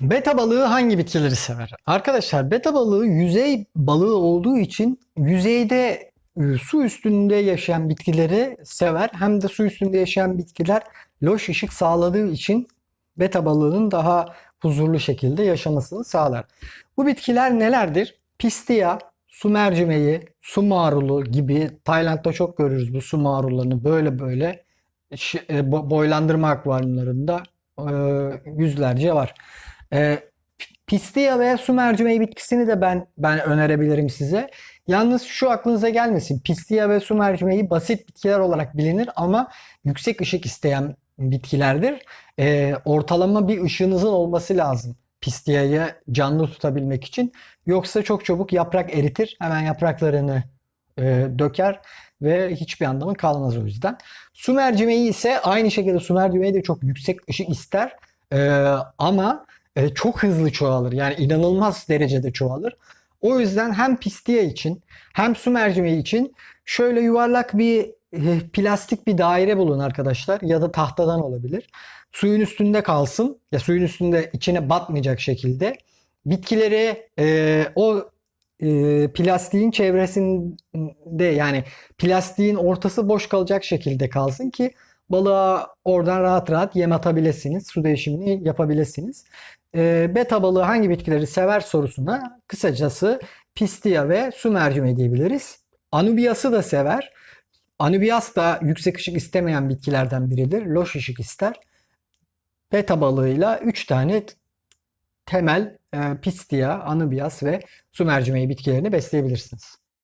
Beta balığı hangi bitkileri sever? Arkadaşlar beta balığı yüzey balığı olduğu için yüzeyde e, su üstünde yaşayan bitkileri sever. Hem de su üstünde yaşayan bitkiler loş ışık sağladığı için beta balığının daha huzurlu şekilde yaşamasını sağlar. Bu bitkiler nelerdir? Pistia, su mercimeği, su marulu gibi Tayland'da çok görürüz bu su marullarını böyle böyle e, bo- boylandırma akvaryumlarında e, yüzlerce var. E, Pistia ve su mercimeği bitkisini de ben ben önerebilirim size. Yalnız şu aklınıza gelmesin. Pistia ve su mercimeği basit bitkiler olarak bilinir ama yüksek ışık isteyen bitkilerdir. E, ortalama bir ışığınızın olması lazım Pistia'yı canlı tutabilmek için. Yoksa çok çabuk yaprak eritir. Hemen yapraklarını e, döker ve hiçbir anlamı kalmaz o yüzden. Su mercimeği ise aynı şekilde su mercimeği de çok yüksek ışık ister. E, ama e, çok hızlı çoğalır. Yani inanılmaz derecede çoğalır. O yüzden hem pistia için hem su mercimeği için şöyle yuvarlak bir e, plastik bir daire bulun arkadaşlar ya da tahtadan olabilir. Suyun üstünde kalsın ya suyun üstünde içine batmayacak şekilde bitkileri e, o e, plastiğin çevresinde yani plastiğin ortası boş kalacak şekilde kalsın ki balığa oradan rahat rahat yem atabilirsiniz. Su değişimini yapabilirsiniz. E, beta balığı hangi bitkileri sever sorusuna kısacası pistia ve su mercimeği diyebiliriz. Anubias'ı da sever. Anubias da yüksek ışık istemeyen bitkilerden biridir. Loş ışık ister. Beta balığıyla 3 tane temel e, pistia, anubias ve su mercimeği bitkilerini besleyebilirsiniz.